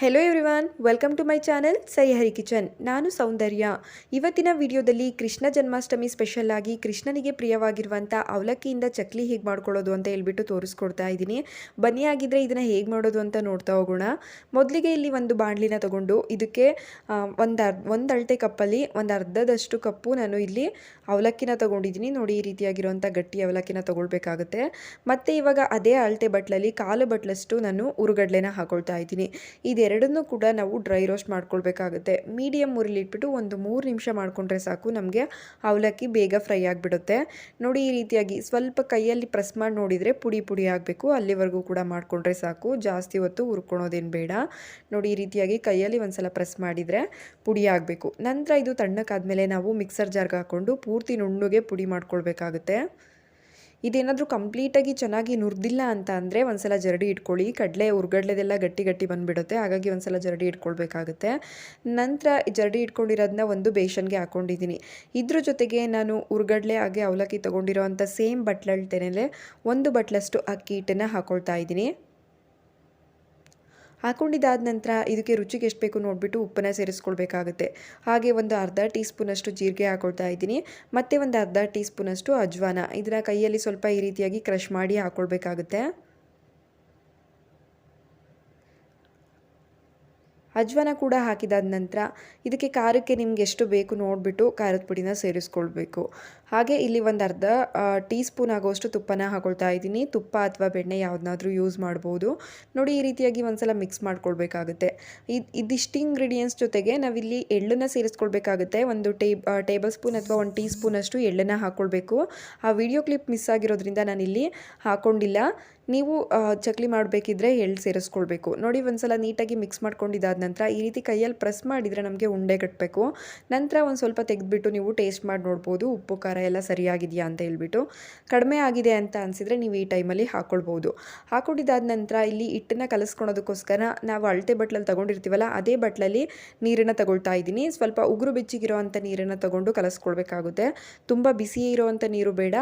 Hello everyone welcome to my channel Hari kitchen ನಾನು ಸೌಂದರ್ಯ. ಇವತ್ತಿನ ವಿಡಿಯೋದಲ್ಲಿ ಕೃಷ್ಣ ಜನ್ಮಾಷ್ಟಮಿ ಸ್ಪೆಷಲ್ ಆಗಿ ಕೃಷ್ಣನಿಗೆ ಪ್ರಿಯವಾಗಿರುವಂಥ ಅವಲಕ್ಕಿಯಿಂದ ಚಕ್ಲಿ ಹೇಗೆ ಮಾಡ್ಕೊಳ್ಳೋದು ಅಂತ ಹೇಳ್ಬಿಟ್ಟು ತೋರಿಸ್ಕೊಡ್ತಾ ಇದ್ದೀನಿ. ಬನ್ನಿ ಆಗಿದ್ದರೆ ಇದನ್ನು ಹೇಗೆ ಮಾಡೋದು ಅಂತ ನೋಡ್ತಾ ಹೋಗೋಣ. ಮೊದಲಿಗೆ ಇಲ್ಲಿ ಒಂದು ಬಾಣಲಿನ ತಗೊಂಡು ಇದಕ್ಕೆ ಒಂದು ಅರ್, ಒಂದು ಅಳತೆ ಕಪ್ಪಲ್ಲಿ, ಒಂದು ಅರ್ಧದಷ್ಟು ಕಪ್ಪು ನಾನು ಇಲ್ಲಿ ಅವಲಕ್ಕಿನ ತಗೊಂಡಿದ್ದೀನಿ. ನೋಡಿ ಈ ರೀತಿಯಾಗಿರುವಂಥ ಗಟ್ಟಿ ಅವಲಕ್ಕಿನ ತೊಗೊಳ್ಬೇಕಾಗುತ್ತೆ. ಮತ್ತು ಇವಾಗ ಅದೇ ಅಳತೆ ಬಟ್ಲಲ್ಲಿ ಕಾಲು ಬಟ್ಲಷ್ಟು ನಾನು ಉರುಗಡ್ಲೆನ ಹಾಕೊಳ್ತಾ ಇದ್ದೀನಿ. ಇದೆರಡನ್ನೂ ಕೂಡ ನಾವು ಡ್ರೈ ರೋಸ್ಟ್ ಮಾಡ್ಕೊಳ್ಬೇಕಾಗುತ್ತೆ. ಮೀಡಿಯಮ್ ಉರಿಲಿ ಒಂದು ಮೂರು ನಿಮಿಷ ಮಾಡಿಕೊಂಡ್ರೆ ಸಾಕು, ನಮಗೆ ಅವಲಕ್ಕಿ ಬೇಗ ಫ್ರೈ ಆಗಿಬಿಡುತ್ತೆ. ನೋಡಿ ಈ ರೀತಿಯಾಗಿ ಸ್ವಲ್ಪ ಕೈಯಲ್ಲಿ ಪ್ರೆಸ್ ಮಾಡಿ ನೋಡಿದರೆ ಪುಡಿ ಪುಡಿ ಆಗಬೇಕು. ಅಲ್ಲಿವರೆಗೂ ಕೂಡ ಮಾಡಿಕೊಂಡ್ರೆ ಸಾಕು. ಜಾಸ್ತಿ ಹೊತ್ತು ಹುರ್ಕೊಳೋದೇನು ಬೇಡ. ನೋಡಿ ಈ ರೀತಿಯಾಗಿ ಕೈಯಲ್ಲಿ ಒಂದ್ಸಲ ಪ್ರೆಸ್ ಮಾಡಿದರೆ ಪುಡಿ ಆಗಬೇಕು. ನಂತರ ಇದು ತಣ್ಣಕ್ಕಾದಮೇಲೆ ನಾವು ಮಿಕ್ಸರ್ ಜಾರ್ಗೆ ಹಾಕ್ಕೊಂಡು ಪೂರ್ತಿ ನುಣ್ಣಗೆ ಪುಡಿ ಮಾಡ್ಕೊಳ್ಬೇಕಾಗುತ್ತೆ. ಇದೇನಾದರೂ ಕಂಪ್ಲೀಟಾಗಿ ಚೆನ್ನಾಗಿ ನುರಿದಿಲ್ಲ ಅಂತ ಅಂದರೆ ಒಂದ್ಸಲ ಜರಡಿ ಇಟ್ಕೊಳ್ಳಿ. ಕಡಲೆ ಉರ್ಗಡ್ಲೆದೆಲ್ಲ ಗಟ್ಟಿ ಗಟ್ಟಿ ಬಂದುಬಿಡುತ್ತೆ. ಹಾಗಾಗಿ ಒಂದ್ಸಲ ಜರಡಿ ಇಟ್ಕೊಳ್ಬೇಕಾಗುತ್ತೆ. ನಂತರ ಜರಡಿ ಇಟ್ಕೊಂಡಿರೋದನ್ನ ಒಂದು ಬೇಷನ್ಗೆ ಹಾಕೊಂಡಿದ್ದೀನಿ. ಇದ್ರ ಜೊತೆಗೆ ನಾನು ಉರ್ಗಡ್ಲೆ ಹಾಗೆ ಅವಲಕ್ಕಿ ತೊಗೊಂಡಿರೋ ಅಂಥ ಸೇಮ್ ತೆನೆಲೆ ಒಂದು ಬಟ್ಲಷ್ಟು ಅಕ್ಕಿ ಹಿಟ್ಟನ್ನು ಹಾಕ್ಕೊಳ್ತಾ ಇದ್ದೀನಿ. ಹಾಕೊಂಡಿದ್ದಾದ ನಂತರ ಇದಕ್ಕೆ ರುಚಿಗೆ ಎಷ್ಟು ಬೇಕು ನೋಡಿಬಿಟ್ಟು ಉಪ್ಪನ್ನು ಸೇರಿಸ್ಕೊಳ್ಬೇಕಾಗುತ್ತೆ. ಹಾಗೆ ಒಂದು ಅರ್ಧ ಟೀ ಸ್ಪೂನಷ್ಟು ಜೀರಿಗೆ ಹಾಕೊಳ್ತಾ ಇದ್ದೀನಿ. ಮತ್ತು ಒಂದು ಅರ್ಧ ಟೀ ಸ್ಪೂನಷ್ಟು ಅಜ್ವಾನ. ಇದರ ಕೈಯಲ್ಲಿ ಸ್ವಲ್ಪ ಈ ರೀತಿಯಾಗಿ ಕ್ರಷ್ ಮಾಡಿ ಹಾಕ್ಕೊಳ್ಬೇಕಾಗುತ್ತೆ ಅಜ್ವಾನ ಕೂಡ ಹಾಕಿದಾದ ನಂತರ ಇದಕ್ಕೆ ಖಾರಕ್ಕೆ ನಿಮ್ಗೆ ಎಷ್ಟು ಬೇಕು ನೋಡಿಬಿಟ್ಟು ಖಾರದ ಪುಡಿನ ಸೇರಿಸ್ಕೊಳ್ಬೇಕು. ಹಾಗೆ ಇಲ್ಲಿ ಒಂದು ಅರ್ಧ ಟೀ ಸ್ಪೂನ್ ಆಗೋಷ್ಟು ತುಪ್ಪನ ಹಾಕೊಳ್ತಾ ಇದ್ದೀನಿ. ತುಪ್ಪ ಅಥವಾ ಬೆಣ್ಣೆ ಯಾವುದನ್ನಾದ್ರೂ ಯೂಸ್ ಮಾಡ್ಬೋದು. ನೋಡಿ, ಈ ರೀತಿಯಾಗಿ ಒಂದ್ಸಲ ಮಿಕ್ಸ್ ಮಾಡ್ಕೊಳ್ಬೇಕಾಗುತ್ತೆ. ಇದು, ಇದಿಷ್ಟು ಇಂಗ್ರೀಡಿಯೆಂಟ್ಸ್ ಜೊತೆಗೆ ನಾವಿಲ್ಲಿ ಎಳ್ಳನ್ನು ಸೇರಿಸ್ಕೊಳ್ಬೇಕಾಗುತ್ತೆ. ಒಂದು ಟೇಬ್ ಟೇಬಲ್ ಸ್ಪೂನ್ ಅಥವಾ ಒಂದು ಟೀ ಸ್ಪೂನಷ್ಟು ಎಳ್ಳನ್ನು ಹಾಕ್ಕೊಳ್ಬೇಕು ಆ ವಿಡಿಯೋ ಕ್ಲಿಪ್ ಮಿಸ್ ಆಗಿರೋದ್ರಿಂದ ನಾನಿಲ್ಲಿ ಹಾಕ್ಕೊಂಡಿಲ್ಲ ನೀವು ಚಕ್ಲಿ ಮಾಡಬೇಕಿದ್ರೆ ಎಳ್ಳು ಸೇರಿಸ್ಕೊಳ್ಬೇಕು. ನೋಡಿ, ಒಂದ್ಸಲ ನೀಟಾಗಿ ಮಿಕ್ಸ್ ಮಾಡ್ಕೊಂಡಿದ್ದಾದ ನಂತರ ಈ ರೀತಿ ಕೈಯಲ್ಲಿ ಪ್ರೆಸ್ ಮಾಡಿದರೆ ನಮಗೆ ಉಂಡೆ ಕಟ್ಟಬೇಕು ನಂತರ ಒಂದು ಸ್ವಲ್ಪ ತೆಗೆದುಬಿಟ್ಟು ನೀವು ಟೇಸ್ಟ್ ಮಾಡಿ ನೋಡ್ಬೋದು, ಉಪ್ಪು, ಖಾರ ಎಲ್ಲ ಸರಿಯಾಗಿದೆಯಾ ಅಂತ ಹೇಳ್ಬಿಟ್ಟು. ಕಡಿಮೆ ಆಗಿದೆ ಅಂತ ಅನಿಸಿದರೆ ನೀವು ಈ ಟೈಮಲ್ಲಿ ಹಾಕ್ಕೊಳ್ಬೋದು ಹಾಕ್ಕೊಂಡಿದ್ದಾದ ನಂತರ ಇಲ್ಲಿ ಹಿಟ್ಟನ್ನ ಕಲಸ್ಕೊಳೋದಕ್ಕೋಸ್ಕರ ನಾವು ಅಳತೆ ಬಟ್ಲಲ್ಲಿ ತೊಗೊಂಡಿರ್ತೀವಲ್ಲ, ಅದೇ ಬಟ್ಲಲ್ಲಿ ನೀರನ್ನು ತಗೊಳ್ತಾ ಇದ್ದೀನಿ. ಸ್ವಲ್ಪ ಉಗುರು ಬೆಚ್ಚಿಗಿರೋ ಅಂಥ ನೀರನ್ನು ತಗೊಂಡು ಕಲಸ್ಕೊಳ್ಬೇಕಾಗುತ್ತೆ. ತುಂಬ ಬಿಸಿ ಇರೋವಂಥ ನೀರು ಬೇಡ,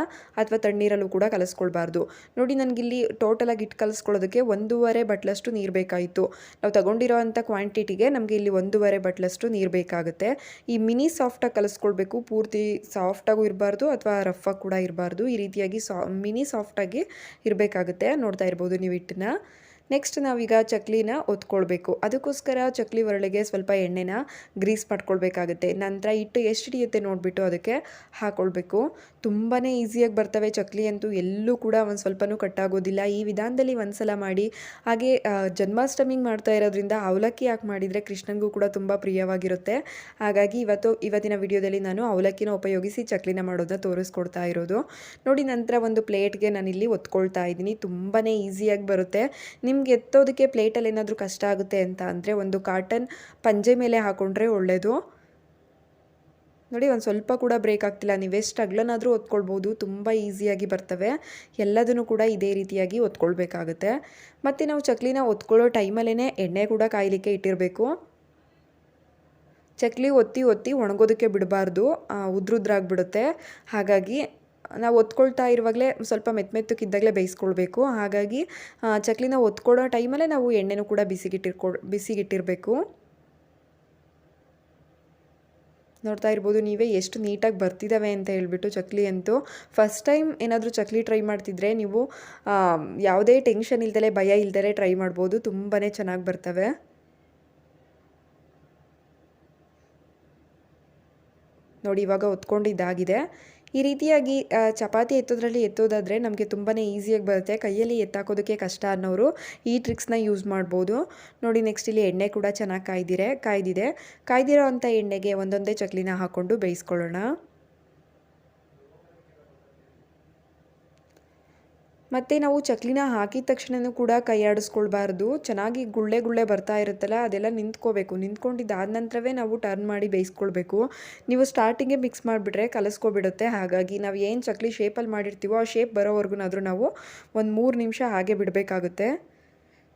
ಅಥವಾ ತಣ್ಣೀರಲ್ಲೂ ಕೂಡ ಕಲಸ್ಕೊಳ್ಬಾರ್ದು. ನೋಡಿ, ನನಗಿಲ್ಲಿ ಟೋಟಲಾಗಿ ಇಟ್ಟು ಕಲಿಸ್ಕೊಳ್ಳೋದಕ್ಕೆ ಒಂದೂವರೆ ಬಟ್ಲಷ್ಟು ನೀರು ಬೇಕಾಯಿತು. ನಾವು ತಗೊಂಡಿರೋ ಅಂಥ ಕ್ವಾಂಟಿಟಿಗೆ ನಮಗೆ ಇಲ್ಲಿ ಒಂದೂವರೆ ಬಟ್ಲಷ್ಟು ನೀರು ಬೇಕಾಗುತ್ತೆ. ಈ ಮಿನಿ ಸಾಫ್ಟಾಗಿ ಕಲಿಸ್ಕೊಳ್ಬೇಕು. ಪೂರ್ತಿ ಸಾಫ್ಟಾಗೂ ಇರಬಾರ್ದು ಅಥವಾ ರಫಾಗಿ ಕೂಡ ಇರಬಾರ್ದು. ಈ ರೀತಿಯಾಗಿ ಸಾ ಮಿನಿ ಸಾಫ್ಟಾಗಿ ಇರಬೇಕಾಗುತ್ತೆ. ನೋಡ್ತಾ ಇರ್ಬೋದು ನೀವು ಹಿಟ್ಟನ್ನ ನೆಕ್ಸ್ಟ್ ನಾವೀಗ ಚಕ್ಲಿನ ಒತ್ಕೊಳ್ಬೇಕು. ಅದಕ್ಕೋಸ್ಕರ ಚಕ್ಲಿ ಒರಳಿಗೆ ಸ್ವಲ್ಪ ಎಣ್ಣೆನ ಗ್ರೀಸ್ ಮಾಡ್ಕೊಳ್ಬೇಕಾಗುತ್ತೆ. ನಂತರ ಹಿಟ್ಟು ಎಷ್ಟು ಹಿಡಿಯುತ್ತೆ ನೋಡಿಬಿಟ್ಟು ಅದಕ್ಕೆ ಹಾಕ್ಕೊಳ್ಬೇಕು ತುಂಬಾ ಈಸಿಯಾಗಿ ಬರ್ತವೆ ಚಕ್ಲಿ ಅಂತೂ. ಎಲ್ಲೂ ಕೂಡ ಒಂದು ಸ್ವಲ್ಪನೂ ಕಟ್ಟಾಗೋದಿಲ್ಲ. ಈ ವಿಧಾನದಲ್ಲಿ ಒಂದು ಸಲ ಮಾಡಿ, ಹಾಗೆ ಜನ್ಮಾಷ್ಟಮಿಗೆ ಮಾಡ್ತಾ ಇರೋದ್ರಿಂದ ಅವಲಕ್ಕಿ ಹಾಕಿ ಮಾಡಿದರೆ ಕೃಷ್ಣನಿಗೂ ಕೂಡ ತುಂಬ ಪ್ರಿಯವಾಗಿರುತ್ತೆ. ಹಾಗಾಗಿ ಇವತ್ತು, ಇವತ್ತಿನ ವಿಡಿಯೋದಲ್ಲಿ ನಾನು ಅವಲಕ್ಕಿನ ಉಪಯೋಗಿಸಿ ಚಕ್ಲಿನ ಮಾಡೋದನ್ನ ತೋರಿಸ್ಕೊಡ್ತಾ ಇರೋದು. ನೋಡಿ, ನಂತರ ಒಂದು ಪ್ಲೇಟ್ಗೆ ನಾನಿಲ್ಲಿ ಒತ್ಕೊಳ್ತಾ ಇದ್ದೀನಿ. ತುಂಬಾ ಈಸಿಯಾಗಿ ಬರುತ್ತೆ. ನಿಮ್ಗೆ ಎತ್ತೋದಕ್ಕೆ ಪ್ಲೇಟಲ್ಲಿ ಏನಾದರೂ ಕಷ್ಟ ಆಗುತ್ತೆ ಅಂತ ಅಂದರೆ ಒಂದು ಕಾಟನ್ ಪಂಜೆ ಮೇಲೆ ಹಾಕೊಂಡ್ರೆ ಒಳ್ಳೆಯದು ನೋಡಿ, ಒಂದು ಸ್ವಲ್ಪ ಕೂಡ ಬ್ರೇಕ್ ಆಗ್ತಿಲ್ಲ. ನೀವು ಎಷ್ಟು ಅಗ್ಲನಾದರೂ ಒತ್ಕೊಳ್ಬೋದು. ತುಂಬ ಈಸಿಯಾಗಿ ಬರ್ತವೆ. ಎಲ್ಲದನ್ನು ಕೂಡ ಇದೇ ರೀತಿಯಾಗಿ ಒತ್ಕೊಳ್ಬೇಕಾಗುತ್ತೆ. ಮತ್ತು ನಾವು ಚಕ್ಲಿನ ಒತ್ಕೊಳ್ಳೋ ಟೈಮಲ್ಲೇ ಎಣ್ಣೆ ಕೂಡ ಕಾಯಲಿಕ್ಕೆ ಇಟ್ಟಿರಬೇಕು. ಚಕ್ಲಿ ಒತ್ತಿ ಒತ್ತಿ ಒಣಗೋದಕ್ಕೆ ಬಿಡಬಾರ್ದು. ಉದ್ರುದ್ರಾಗ್ಬಿಡುತ್ತೆ. ಹಾಗಾಗಿ ನಾವು ಒತ್ಕೊಳ್ತಾ ಇರುವಾಗಲೇ ಸ್ವಲ್ಪ ಮೆತ್ತ ಮೆತ್ತಕ್ಕಿದ್ದಾಗಲೇ ಬೇಯಿಸ್ಕೊಳ್ಬೇಕು. ಹಾಗಾಗಿ ಚಕ್ಲಿನ ಒತ್ಕೊಳ್ಳೋ ಟೈಮಲ್ಲೇ ನಾವು ಎಣ್ಣೆನೂ ಕೂಡ ಬಿಸಿಗಿಟ್ಟಿರ್ಕೊ, ಬಿಸಿಗಿಟ್ಟಿರಬೇಕು. ನೋಡ್ತಾ ಇರ್ಬೋದು, ನೀವೇ ಎಷ್ಟು ನೀಟಾಗಿ ಬರ್ತಿದ್ದಾವೆ ಅಂತ ಹೇಳ್ಬಿಟ್ಟು ಚಕ್ಲಿ ಅಂತೂ. ಫಸ್ಟ್ ಟೈಮ್ ಏನಾದರೂ ಚಕ್ಲಿ ಟ್ರೈ ಮಾಡ್ತಿದ್ರೆ ನೀವು ಯಾವುದೇ ಟೆನ್ಷನ್ ಇಲ್ದಲೆ, ಭಯ ಇಲ್ದಲೆ ಟ್ರೈ ಮಾಡ್ಬೋದು. ತುಂಬಾ ಚೆನ್ನಾಗಿ ಬರ್ತವೆ. ನೋಡಿ, ಇವಾಗ ಒತ್ಕೊಂಡಿದ್ದಾಗಿದೆ. ಈ ರೀತಿಯಾಗಿ ಚಪಾತಿ ಎತ್ತೋದ್ರಲ್ಲಿ ಎತ್ತೋದಾದರೆ ನಮಗೆ ತುಂಬಾ ಈಸಿಯಾಗಿ ಬರುತ್ತೆ. ಕೈಯಲ್ಲಿ ಎತ್ತಾಕೋದಕ್ಕೆ ಕಷ್ಟ ಅನ್ನೋರು ಈ ಟ್ರಿಕ್ಸ್ನ ಯೂಸ್ ಮಾಡ್ಬೋದು. ನೋಡಿ, ನೆಕ್ಸ್ಟ್ ಇಲ್ಲಿ ಎಣ್ಣೆ ಕೂಡ ಚೆನ್ನಾಗಿ ಕಾಯ್ದಿರೆ, ಕಾಯ್ದಿದೆ. ಕಾಯ್ದಿರೋ ಅಂಥ ಎಣ್ಣೆಗೆ ಒಂದೊಂದೇ ಚಕ್ಲಿನ ಹಾಕ್ಕೊಂಡು ಬೇಯಿಸ್ಕೊಳ್ಳೋಣ. ಮತ್ತು ನಾವು ಚಕ್ಲಿನ ಹಾಕಿದ ತಕ್ಷಣವೂ ಕೂಡ ಕೈ ಆಡಿಸ್ಕೊಳ್ಬಾರ್ದು. ಚೆನ್ನಾಗಿ ಗುಳ್ಳೆ ಗುಳ್ಳೆ ಬರ್ತಾ ಇರುತ್ತಲ್ಲ, ಅದೆಲ್ಲ ನಿಂತ್ಕೋಬೇಕು. ನಿಂತ್ಕೊಂಡಿದ್ದಾದ ನಂತರವೇ ನಾವು ಟರ್ನ್ ಮಾಡಿ ಬೇಯಿಸ್ಕೊಳ್ಬೇಕು. ನೀವು ಸ್ಟಾರ್ಟಿಂಗೇ ಮಿಕ್ಸ್ ಮಾಡಿಬಿಟ್ರೆ ಕಲಸ್ಕೊಬಿಡುತ್ತೆ. ಹಾಗಾಗಿ ನಾವು ಏನು ಚಕ್ಲಿ ಶೇಪಲ್ಲಿ ಮಾಡಿರ್ತೀವೋ ಆ ಶೇಪ್ ಬರೋವರೆಗೂ ನಾವು ಒಂದು ಮೂರು ನಿಮಿಷ ಹಾಗೆ ಬಿಡಬೇಕಾಗುತ್ತೆ.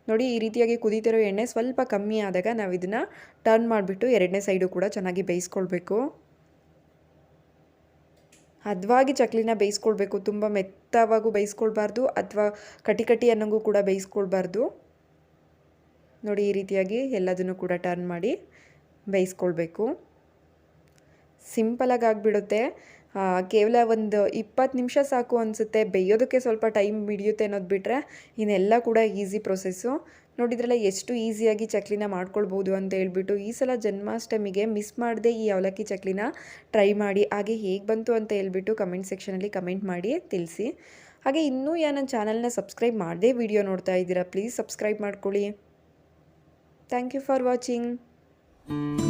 ನೋಡಿ, ಈ ರೀತಿಯಾಗಿ ಕುದೀತಿರೋ ಎಣ್ಣೆ ಸ್ವಲ್ಪ ಕಮ್ಮಿ ಆದಾಗ ನಾವು ಇದನ್ನು ಟರ್ನ್ ಮಾಡಿಬಿಟ್ಟು ಎರಡನೇ ಸೈಡು ಕೂಡ ಚೆನ್ನಾಗಿ ಬೇಯಿಸ್ಕೊಳ್ಬೇಕು. ಹದವಾಗಿ ಚಕ್ಲಿನ ಬೇಯಿಸ್ಕೊಳ್ಬೇಕು, ತುಂಬ ಮೆತ್ತವಾಗೂ ಬೇಯಿಸ್ಕೊಳ್ಬಾರ್ದು ಅಥವಾ ಕಟಿ ಕಟಿ ಅನ್ನೋಂಗೂ ಕೂಡ ಬೇಯಿಸ್ಕೊಳ್ಬಾರ್ದು. ನೋಡಿ ಈ ರೀತಿಯಾಗಿ ಎಲ್ಲದನ್ನು ಕೂಡ ಟರ್ನ್ ಮಾಡಿ ಬೇಯಿಸ್ಕೊಳ್ಬೇಕು. ಸಿಂಪಲಾಗಿ ಆಗಿಬಿಡುತ್ತೆ. ಕೇವಲ ಒಂದು ಇಪ್ಪತ್ತು ನಿಮಿಷ ಸಾಕು ಅನಿಸುತ್ತೆ. ಬೇಯೋದಕ್ಕೆ ಸ್ವಲ್ಪ ಟೈಮ್ ಹಿಡಿಯುತ್ತೆ ಅನ್ನೋದು ಬಿಟ್ಟರೆ ಇನ್ನೆಲ್ಲ ಕೂಡ ಈಸಿ ಪ್ರೊಸೆಸ್ಸು ನೋಡಿದ್ರಲ್ಲ ಎಷ್ಟು ಈಸಿಯಾಗಿ ಚಕ್ಲಿನ ಮಾಡ್ಕೊಳ್ಬೋದು ಅಂತ ಹೇಳ್ಬಿಟ್ಟು ಈ ಸಲ ಜನ್ಮಾಷ್ಟಮಿಗೆ ಮಿಸ್ ಮಾಡದೆ ಈ ಅವಲಕ್ಕಿ ಚಕ್ಲಿನ ಟ್ರೈ ಮಾಡಿ. ಹಾಗೆ ಹೇಗೆ ಬಂತು ಅಂತ ಹೇಳ್ಬಿಟ್ಟು ಕಮೆಂಟ್ ಸೆಕ್ಷನಲ್ಲಿ ಕಮೆಂಟ್ ಮಾಡಿ ತಿಳಿಸಿ. ಹಾಗೆ ಇನ್ನೂ ಯಾ ನನ್ನ ಚಾನಲ್ನ ಸಬ್ಸ್ಕ್ರೈಬ್ ಮಾಡದೆ ವಿಡಿಯೋ ನೋಡ್ತಾ ಇದ್ದೀರಾ ಪ್ಲೀಸ್ ಸಬ್ಸ್ಕ್ರೈಬ್ ಮಾಡ್ಕೊಳ್ಳಿ. Thank you for watching